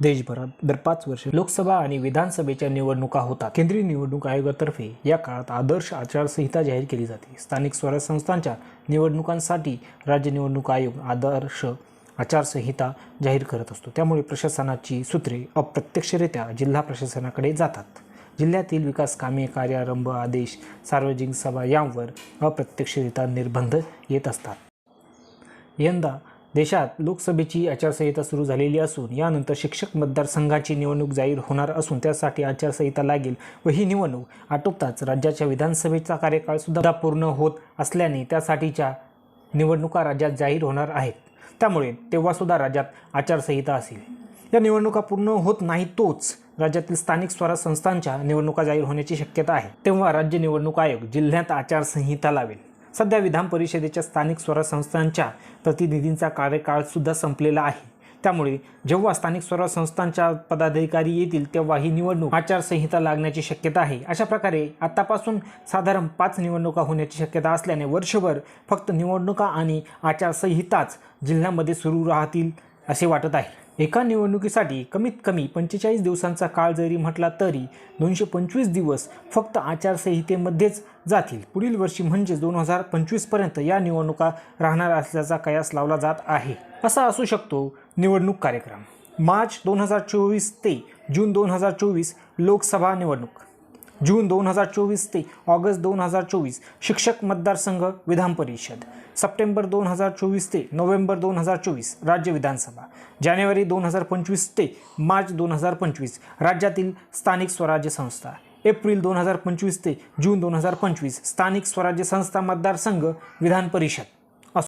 देशभरात दर पाच वर्ष लोकसभा आणि विधानसभेच्या निवडणुका होतात. केंद्रीय निवडणूक आयोगातर्फे या काळात आदर्श आचारसंहिता जाहीर केली जाते. स्थानिक स्वराज्य संस्थांच्या निवडणुकांसाठी राज्य निवडणूक आयोग आदर्श आचारसंहिता जाहीर करत असतो. त्यामुळे प्रशासनाची सूत्रे अप्रत्यक्षरित्या जिल्हा प्रशासनाकडे जातात. जिल्ह्यातील विकास कामे कार्यारंभ आदेश सार्वजनिक सभा यांवर अप्रत्यक्षरित्या निर्बंध येत असतात. यंदा देशात लोकसभेची आचारसंहिता सुरू झालेली असून यानंतर शिक्षक मतदारसंघाची निवडणूक जाहीर होणार असून त्यासाठी आचारसंहिता लागेल व ही निवडणूक आटोपताच राज्याच्या विधानसभेचा कार्यकाळ सुद्धा पूर्ण होत असल्याने त्यासाठीच्या निवडणुका राज्यात जाहीर होणार आहेत. त्यामुळे तेव्हासुद्धा राज्यात आचारसंहिता असेल. या निवडणुका पूर्ण होत नाही तोच राज्यातील स्थानिक स्वराज संस्थांच्या निवडणुका जाहीर होण्याची शक्यता आहे. तेव्हा राज्य निवडणूक आयोग जिल्ह्यात आचारसंहिता लावेल. सध्या विधान परिषदेच्या स्थानिक स्वराज संस्थांच्या प्रतिनिधींचा कार्यकाळसुद्धा संपलेला आहे. त्यामुळे जेव्हा स्थानिक स्वराज संस्थांच्या पदाधिकारी येतील तेव्हा ही निवडणूक आचारसंहिता लागण्याची शक्यता आहे. अशा प्रकारे आतापासून साधारण पाच निवडणुका होण्याची शक्यता असल्याने वर्षभर फक्त निवडणुका आणि आचारसंहिताच जिल्ह्यामध्ये सुरू राहतील असे वाटत आहे. एका निवडणुकीसाठी कमीत कमी पंचेचाळीस दिवसांचा काळ जरी म्हटला तरी दोनशे पंचवीस दिवस फक्त आचारसंहितेमध्येच जातील. पुढील वर्षी म्हणजे दोन हजार पंचवीसपर्यंत या निवडणुका राहणार असल्याचा कयास लावला जात आहे. असा असू शकतो निवडणूक कार्यक्रम. मार्च दोन हजार चोवीस ते जून दोन हजार चोवीस लोकसभा निवडणूक. जून दोन हजार चोवीस ते ऑगस्ट दोन हजार चोवीस शिक्षक मतदारसंघ विधान परिषद. सप्टेंबर दोन हजार चोवीस ते नोव्हेंबर दोन हजार चोवीस राज्य विधानसभा. जानेवारी दोन हजार पंचवीस ते मार्च दोन हजार पंचवीस राज्यातील स्थानिक स्वराज्य संस्था. एप्रिल दोन हजार पंचवीस ते जून दोन हजार पंचवीस स्थानिक स्वराज्य संस्था मतदारसंघ विधान परिषद.